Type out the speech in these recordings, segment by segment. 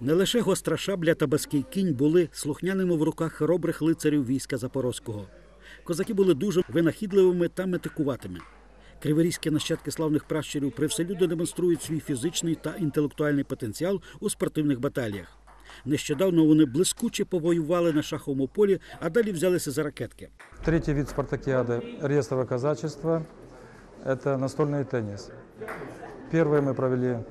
Не лише гостра шабля та баский кінь були слухняними в руках хоробрих лицарів війська Запорозького. Козаки були дуже винахідливими та метикуватими. Криворізькі нащадки славних пращурів привселюдно демонструють свій фізичний та інтелектуальний потенціал у спортивних баталіях. Нещодавно вони блискуче повоювали на шаховому полі, а далі взялися за ракетки. Третий вид спартакиады реестрового казачества – это настольный теннис. Первое мы провели э,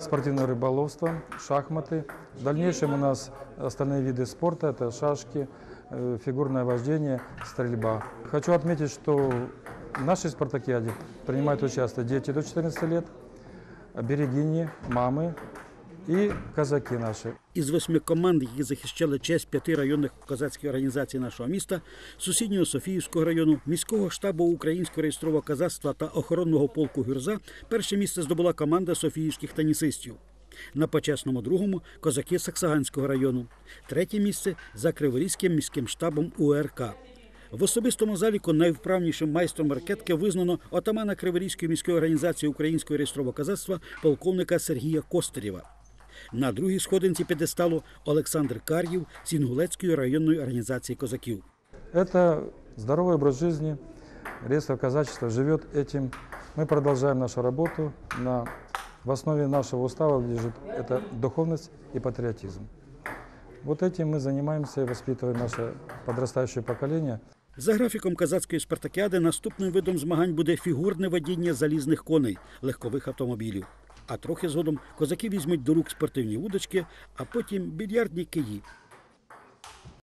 спортивное рыболовство, шахматы. В дальнейшем у нас остальные виды спорта – это шашки, э, фигурное вождение, стрельба. Хочу отметить, что в нашей спартакиаде принимают участие дети до 14 лет, берегини, мамы и казаки наши. Із восьми команд, які захищали честь п'яти районних козацьких організацій нашого міста, сусіднього Софіївського району, міського штабу українського реєстрового казацтва та охоронного полку Гюрза, перше місце здобула команда софіївських тенісистів. На почесному другому козаки Саксаганського району. Третє місце за Криворізьким міським штабом УРК. В особистому заліку найвправнішим майстром ракетки визнано отамана Криворізької міської організації українського реєстрового казацтва полковника Сергія Костерєва. На другій сходинці підесталу Олександр Кар'їв з Інгулецької районної організації козаків. Это здоровый образ жизни. Реестр казачества живет этим. Мы продолжаем нашу работу. На, в основе нашего устава лежит это духовность и патриотизм. Вот этим мы занимаемся и воспитываем наше подрастающее поколение. За графіком казацької спартакіади наступним видом змагань буде фігурне водіння залізних коней, легкових автомобілів. А трохи згодом козаки візьмуть до рук спортивні вудочки, а потім більярдні киї.